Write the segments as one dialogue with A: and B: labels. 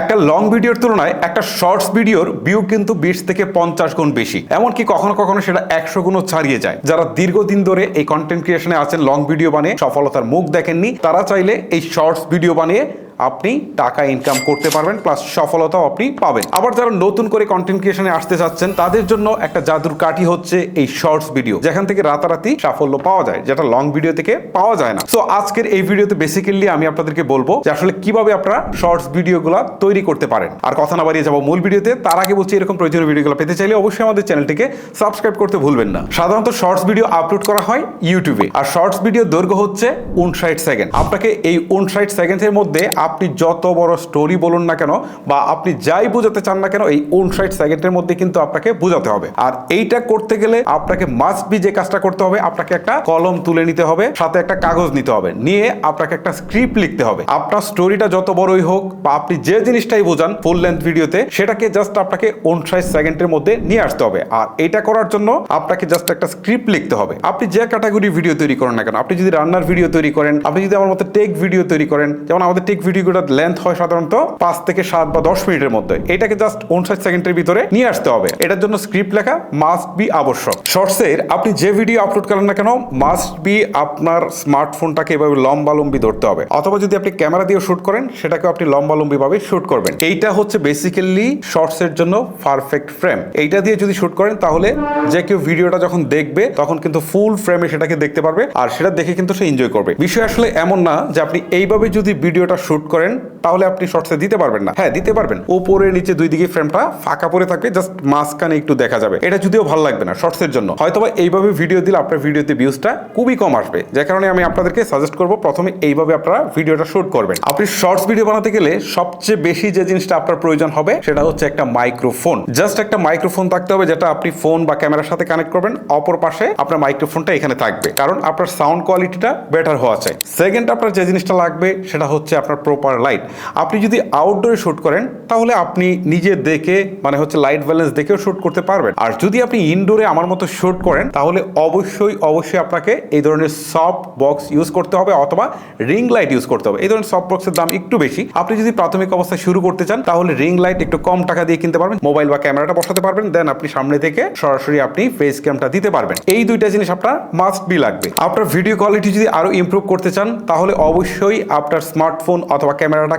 A: একটা লং ভিডিওর তুলনায় একটা শর্টস ভিডিওর ভিউ কিন্তু বিশ থেকে পঞ্চাশ গুণ বেশি। এমনকি কখনো কখনো সেটা একশো গুণও ছাড়িয়ে যায়। যারা দীর্ঘদিন ধরে এই কন্টেন্ট ক্রিয়েশনে আছেন লং ভিডিও বানিয়ে সফলতার মুখ দেখেননি, তারা চাইলে এই শর্টস ভিডিও বানিয়ে আপনি টাকা ইনকাম করতে পারবেন প্লাস সফলতাও আপনি পাবেন। আবার যারা নতুন করে কন্টেন্ট ক্রিয়েশনে আসতে চাচ্ছেন তাদের জন্য একটা জাদুর কাঠি হচ্ছে এই শর্টস ভিডিও যেখান থেকে রাতারাতি সাফল্য পাওয়া যায়, যেটা লং ভিডিও থেকে পাওয়া যায় না। সো আজকের এই ভিডিওতে বেসিক্যালি আমি আপনাদেরকে বলব যে আসলে কীভাবে আপনারা শর্টস ভিডিওগুলো তৈরি করতে পারেন। আর কথা না বাড়িয়ে যাব মূল ভিডিওতে তার আগে বলছি এরকম প্রয়োজনীয় ভিডিওগুলো পেতে চাইলে অবশ্যই আমাদের চ্যানেলটিকে সাবস্ক্রাইব করতে ভুলবেন না। সাধারণত শর্টস ভিডিও আপলোড করা হয় ইউটিউবে আর শর্টস ভিডিও দৈর্ঘ্য হচ্ছে উনষাট সেকেন্ড আপনাকে এই উনষাট সেকেন্ডের মধ্যে আপনি যত বড় স্টোরি বলুন না কেন, বা আপনি যাই বোঝাতে চান না কেন, এই উনষাট সেকেন্ডের মধ্যে কিন্তু আপনাকে বোঝাতে হবে। আর এইটা করতে গেলে আপনাকে মাস্ট বি যে কাজটা করতে হবে, আপনাকে একটা কলম তুলে নিতে হবে, সাথে একটা কাগজ নিতে হবে। নিয়ে আপনাকে একটা স্ক্রিপ্ট লিখতে হবে। আপনার স্টোরিটা যত বড়ই হোক, বা আপনি যে জিনিসটাই বোঝান ফুল লেন্থ ভিডিওতে সেটাকে জাস্ট আপনাকে উনষাট সেকেন্ডের মধ্যে নিয়ে আসতে হবে। আর এটা করার জন্য আপনাকে জাস্ট একটা স্ক্রিপ্ট লিখতে হবে। আপনি যে ক্যাটাগরি ভিডিও তৈরি করেন না কেন, আপনি যদি রান্নার ভিডিও তৈরি করেন, আপনি যদি আমার মতো টেক ভিডিও তৈরি করেন, যেমন আমাদের টেক ভিডিওগুলোর লেন্থ হয় সাধারণত পাঁচ থেকে সাত বা দশ মিনিটের মধ্যে। এটাকে জাস্ট উনষাট সেকেন্ডের ভিতরে নিয়ে আসতে হবে। এটার জন্য স্ক্রিপ্ট লেখা মাস্ট বি আবশ্যক। শর্টসের আপনি যে ভিডিও আপলোড করেন না কেন মাস্ট বি আপনার স্মার্টফোনটাকে এভাবে লম্বালম্বি ধরতে হবে। অথবা যদি আপনি ক্যামেরা দিয়ে শুট করেন সেটাকে আপনি লম্বালম্বি ভাবে শুট করবেন। এইটা হচ্ছে বেসিক্যালি শর্টসের জন্য পারফেক্ট ফ্রেম এইটা দিয়ে যদি শুট করেন, তাহলে যে কেউ ভিডিওটা যখন দেখবে, তখন কিন্তু ফুল ফ্রেমে সেটাকে দেখতে পারবে। আর সেটা দেখে কিন্তু সে এনজয় করবে। বিষয় আসলে এমন না যে আপনি এইভাবে যদি ভিডিওটা করেন। তাহলে আপনি শর্টসে দিতে পারবেন না। হ্যাঁ দিতে পারবেন। উপরে নিচে দুই দিকে ফ্রেমটা ফাঁকা পড়ে থাকবে জাস্ট মাঝখানে একটু দেখা যাবে। এটা যদিও ভালো লাগবে না শর্টসের জন্য। হয়তোবা এইভাবে ভিডিও দিলে আপনার ভিডিওতে ভিউজটা খুবই কম আসবে। যে কারণে আমি আপনাদেরকে সাজেস্ট করব, প্রথমে এইভাবে আপনারা ভিডিওটা শুট করবেন। আপনি শর্টস ভিডিও বানাতে গেলে সবচেয়ে বেশি যে জিনিসটা আপনার প্রয়োজন হবে, সেটা হচ্ছে একটা মাইক্রোফোন জাস্ট একটা মাইক্রোফোন থাকতে হবে, যেটা আপনি ফোন বা ক্যামেরার সাথে কানেক্ট করবেন। অপর পাশে আপনার মাইক্রোফোনটা এখানে থাকবে। কারণ আপনার সাউন্ড কোয়ালিটিটা বেটার হওয়া চাই। সেকেন্ড আপনার যে জিনিসটা লাগবে, সেটা হচ্ছে আপনার প্রপার লাইট আপনি যদি আউটডোরে শ্যুট করেন, তাহলে আপনি নিজে দেখে মানে হচ্ছে লাইট ব্যালেন্স দেখেও শ্যুট করতে পারবেন। আর যদি আপনি ইনডোরে আমার মতো শুট করেন, তাহলে অবশ্যই অবশ্যই আপনাকে এই ধরনের সফট বক্স ইউজ করতে হবে অথবা রিং লাইট ইউজ করতে হবে। এই ধরনের সফট বক্সের দাম একটু বেশি। আপনি যদি প্রাথমিক অবস্থায় শুরু করতে চান, তাহলে রিং লাইট একটু কম টাকা দিয়ে কিনতে পারবেন। মোবাইল বা ক্যামেরাটা বসাতে পারবেন। দেন আপনি সামনে থেকে সরাসরি আপনি ফেস ক্যামটা দিতে পারবেন। এই দুইটা জিনিস আপনার মাস্ট বি লাগবে। আপনার ভিডিও কোয়ালিটি যদি আরও ইমপ্রুভ করতে চান, তাহলে অবশ্যই আপনার স্মার্টফোন অথবা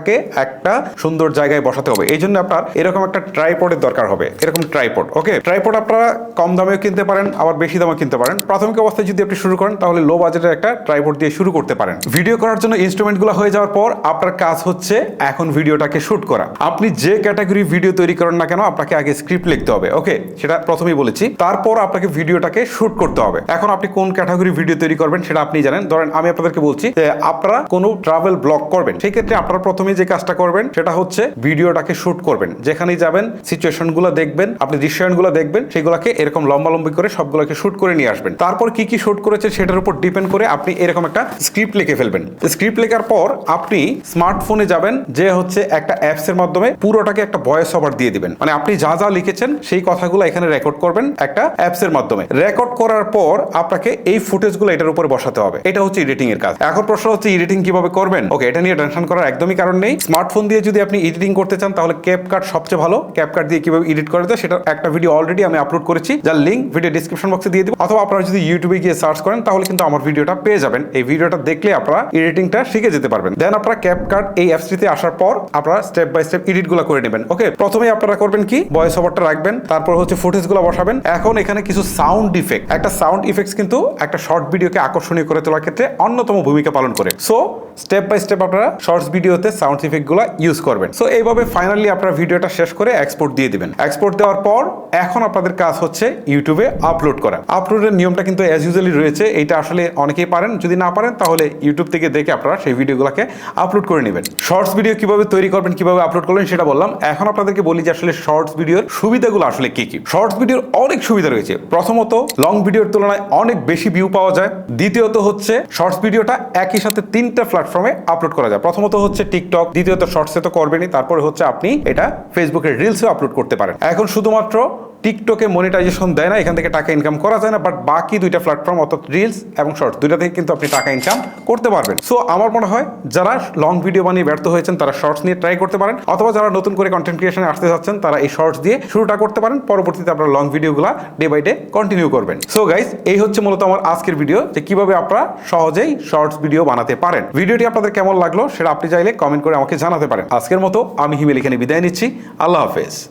A: ক্যামেরাটাকে একটা সুন্দর জায়গায় বসাতে হবে। এই জন্য আপনার এরকম একটা ট্রাইপডের দরকার হবে। এরকম ট্রাইপড, ওকে? ট্রাইপড আপনারা কম দামেও কিনতে পারেন, আবার বেশি দামেও কিনতে পারেন। প্রাথমিক অবস্থায় যদি আপনি শুরু করেন, তাহলে লো বাজেটের একটা ট্রাইপড দিয়ে শুরু করতে পারেন। ভিডিও করার জন্য ইনস্ট্রুমেন্টগুলো হয়ে যাওয়ার পর আপনার কাজ হচ্ছে এখন ভিডিওটাকে শুট করা। আপনি যে ক্যাটাগরি ভিডিও তৈরি করেন না কেন, আপনাকে আগে স্ক্রিপ্ট লিখতে হবে, ওকে? সেটা প্রথমেই বলেছি। তারপর আপনাকে ভিডিওটাকে শুট করতে হবে। এখন আপনি কোন ক্যাটাগরি ভিডিও তৈরি করবেন, সেটা আপনি জানেন। ধরেন আমি আপনাদেরকে বলছি যে আপনারা কোনো ট্রাভেল ব্লগ করবেন সেই ক্ষেত্রে আপনারা প্রথমে যে কাজটা করবেন, সেটা হচ্ছে ভিডিওটাকে শুট করবেন। যেখানেই যাবেন, সিচুয়েশনগুলো দেখবেন, আপনি দৃশ্যায়নগুলো দেখবেন, সেগুলোকে এরকম লম্বা লম্বি করে সবগুলোকে শুট করে নিয়ে আসবেন। তারপর কি কি শুট করেছে সেটার উপর ডিপেন্ড করে আপনি এরকম একটা স্ক্রিপ্ট লিখে ফেলবেন। স্ক্রিপ্ট লেখার পর আপনি স্মার্টফোনে যাবেন, যে হচ্ছে একটা অ্যাপস এর মাধ্যমে পুরোটাকে একটা ভয়েস ওভার দিয়ে দিবেন। মানে আপনি যা যা লিখেছেন, সেই কথাগুলো এখানে রেকর্ড করবেন একটা অ্যাপস এর মাধ্যমে। রেকর্ড করার পর আপনাকে এই ফুটেজগুলো এটার উপরে বসাতে হবে। এটা হচ্ছে এডিটিং এর কাজ। এখন প্রশ্ন হচ্ছে, এডিটিং কীভাবে করবেন? ওকে, এটা নিয়ে টেনশন করার একদমই কারণ নেই। স্মার্টফোন দিয়ে যদি আপনি এডিটিং করতে চান, তাহলে ক্যাপকাট সবচেয়ে ভালো। ক্যাপকাট দিয়ে কীভাবে এডিট করা যায় সেটা একটা ভিডিও অলরেডি আমি আপলোড করেছি। যার লিঙ্ক ভিডিও ডিসক্রিপশন বক্সে দিয়ে দিব। অথবা আপনারা যদি ইউটিউবে গিয়ে সার্চ করেন, তাহলে কিন্তু আমার ভিডিওটা পেয়ে যাবেন। এই ভিডিওটা দেখলে আপনারা এডিটিংটা শিখে যেতে পারবেন। দেন আপনারা ক্যাপকাট এই অ্যাপসটিতে আসার পর আপনারা স্টেপ বাই স্টেপ এডিটগুলো করে নেবেন। ওকে প্রথমে আপনারা করবেন কি? ভয়েস ওভারটা রাখবেন, তারপর হচ্ছে ফুটেজগুলো বসাবেন। এখন এখানে কিছু সাউন্ড ইফেক্ট একটা সাউন্ড ইফেক্টস কিন্তু একটা শর্ট ভিডিওকে আকর্ষণীয় করে তোলার ক্ষেত্রে অন্যতম ভূমিকা পালন করে। সো স্টেপ বাই স্টেপ আপনারা শর্টস ভিডিওতে সাউন্ড ইফেক্টগুলো ইউজ করবেন। সো এইভাবে ফাইনালি আপনারা ভিডিওটা শেষ করে এক্সপোর্ট দিয়ে দিবেন। এক্সপোর্ট দেওয়ার পর এখন আপনাদের কাজ হচ্ছে ইউটিউবে আপলোড করা। আপলোডের নিয়মটা কিন্তু অ্যাজ ইউজুয়ালি রয়েছে এটা আসলে অনেকেই পারেন। যদি না পারেন, তাহলে ইউটিউব থেকে দেখে আপনারা সেই ভিডিওগুলোকে আপলোড করে নেবেন। শর্টস ভিডিও কীভাবে তৈরি করবেন, কীভাবে আপলোড করবেন সেটা বললাম। এখন আপনাদেরকে বলি যে আসলে শর্টস ভিডিওর সুবিধাগুলো আসলে কি কি। শর্টস ভিডিওর অনেক সুবিধা রয়েছে। প্রথমত লং ভিডিওর তুলনায় অনেক বেশি ভিউ পাওয়া যায়। দ্বিতীয়ত হচ্ছে শর্টস ভিডিওটা একই সাথে তিনটা প্ল্যাটফর্মে আপলোড করা যায়। প্রথমত হচ্ছে টিকটক টিকটক, দ্বিতীয়ত শর্টসে তো করবেনই, তারপরে হচ্ছে আপনি এটা ফেসবুকের রিলসেও আপলোড করতে পারেন। এখন শুধুমাত্র টিকটকে মনিটাইজেশন দেয় না, এখান থেকে টাকা ইনকাম করা যায় না বাট বাকি দুইটা প্ল্যাটফর্ম অর্থাৎ রিলস এবং শর্টস দুইটা থেকে কিন্তু আপনি টাকা ইনকাম করতে পারবেন। সো আমার মনে হয় যারা লং ভিডিও বানিয়ে ব্যর্থ হয়েছেন, তারা শর্টস নিয়ে ট্রাই করতে পারেন, অথবা যারা নতুন করে কন্টেন্ট ক্রিয়েশনে আসতে যাচ্ছেন, তারা এই শর্টস দিয়ে শুরুটা করতে পারেন, পরবর্তীতে আপনারা লং ভিডিওগুলো ডে বাই ডে কন্টিনিউ করবেন। সো গাইস এই হচ্ছে মূলত আমার আজকের ভিডিও যে কীভাবে আপনারা সহজেই শর্টস ভিডিও বানাতে পারেন। ভিডিওটি আপনাদের কেমন লাগল, সেটা আপনি চাইলে করে আমাকে জানাতে পারেন। আজকের মতো আমি হিমেল এখানে বিদায় নিচ্ছি। আল্লাহ হাফেজ।